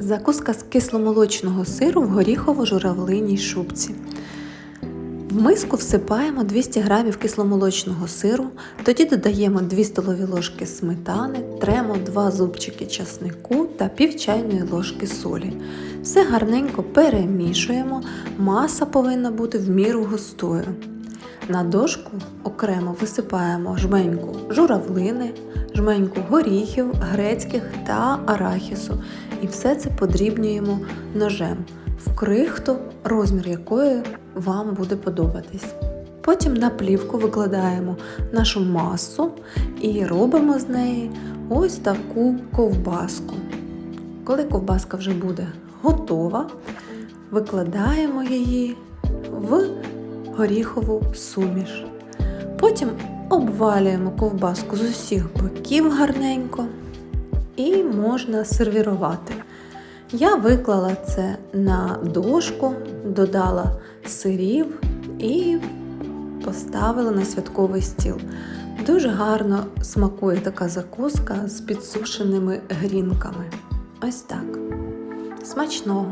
Закуска з кисломолочного сиру в горіхово-журавлиній шубці. В миску всипаємо 200 г кисломолочного сиру, тоді додаємо 2 столові ложки сметани, тремо 2 зубчики часнику та пів чайної ложки солі. Все гарненько перемішуємо, маса повинна бути в міру густою. На дошку окремо висипаємо жменьку журавлини, жменьку горіхів, грецьких та арахісу. І все це подрібнюємо ножем в крихту, розмір якої вам буде подобатись. Потім на плівку викладаємо нашу масу і робимо з неї ось таку ковбаску. Коли ковбаска вже буде готова, викладаємо її в горіхову суміш. Потім обвалюємо ковбаску з усіх боків гарненько і можна сервірувати. Я виклала це на дошку, додала сирів і поставила на святковий стіл. Дуже гарно смакує така закуска з підсушеними грінками. Ось так. Смачного!